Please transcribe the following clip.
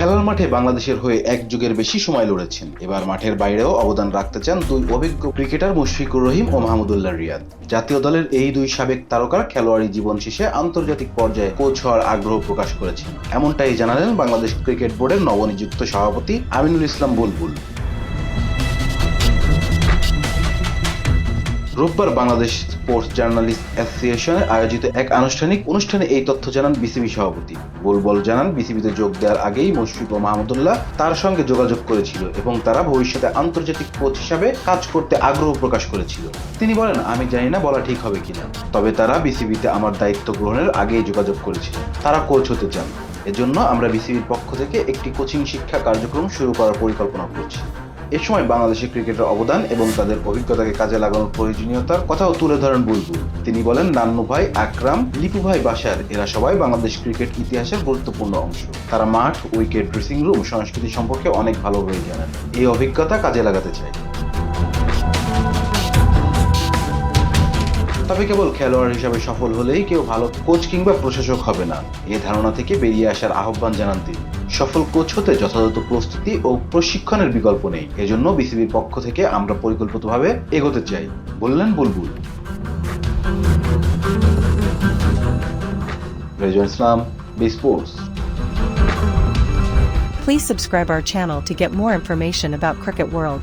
খেলার মাঠে বাংলাদেশের হয়ে এক যুগের বেশি সময় লড়েছেন। এবার মাঠের বাইরেও অবদান রাখতে চান দুই অভিজ্ঞ ক্রিকেটার মুশফিকুর রহিম ও মাহমুদুল্লাহ রিয়াদ। জাতীয় দলের এই দুই সাবেক তারকার খেলোয়াড়ি জীবন শেষে আন্তর্জাতিক পর্যায়ে কোচ হওয়ার আগ্রহ প্রকাশ করেছেন। এমনটাই জানালেন বাংলাদেশ ক্রিকেট বোর্ডের নবনিযুক্ত সভাপতি আমিনুল ইসলাম বুলবুল। রোববার বাংলাদেশ স্পোর্টস জার্নালিস্ট অ্যাসোসিয়েশনে আয়োজিত এক আনুষ্ঠানিক অনুষ্ঠানে এই তথ্য জানান বিসিবি সভাপতি। বুলবল জানান, বিসিবিতে যোগ দেওয়ার আগেই মুশফিক ও মাহমুদুল্লাহ তার সঙ্গে যোগাযোগ করেছিল এবং তারা ভবিষ্যতে আন্তর্জাতিক কোচ হিসাবে কাজ করতে আগ্রহ প্রকাশ করেছিল। তিনি বলেন, আমি জানি না বলা ঠিক হবে কিনা, তবে তারা বিসিবিতে আমার দায়িত্ব গ্রহণের আগেই যোগাযোগ করেছিল। তারা কোচ হতে চান। এজন্য আমরা বিসিবির পক্ষ থেকে একটি কোচিং শিক্ষা কার্যক্রম শুরু করার পরিকল্পনা করছি। এ সময় বাংলাদেশের ক্রিকেটের অবদান এবং তাদের অভিজ্ঞতাকে কাজে লাগানোর প্রয়োজনীয়তার কথাও তুলে ধরেন বুলবুল। তিনি বলেন, নান্নু ভাই, আকরাম, লিপু ভাই বাসার এরা সবাই বাংলাদেশ ক্রিকেট ইতিহাসের গুরুত্বপূর্ণ অংশ। তারা মাঠ, উইকেট, ড্রেসিং রুম, সংস্কৃতি সম্পর্কে অনেক ভালোভাবে জানেন। এই অভিজ্ঞতা কাজে লাগাতে চাই। তবে কেবল খেলোয়াড় হিসাবে সফল হলেই কেউ ভালো কোচ কিংবা প্রশাসক হবে না। এ ধারণা থেকে বেরিয়ে আসার আহ্বান জানান তিনি। সফল কোচ হতে যথাযথ প্রস্তুতি ও প্রশিক্ষণের বিকল্প নেই। এজন্য বিসিবির পক্ষ থেকে আমরা পরিকল্পিতভাবে এগোতে চাই, বললেন বুলবুল। ইসলাম, বি Please subscribe our channel to get more information about Cricket World.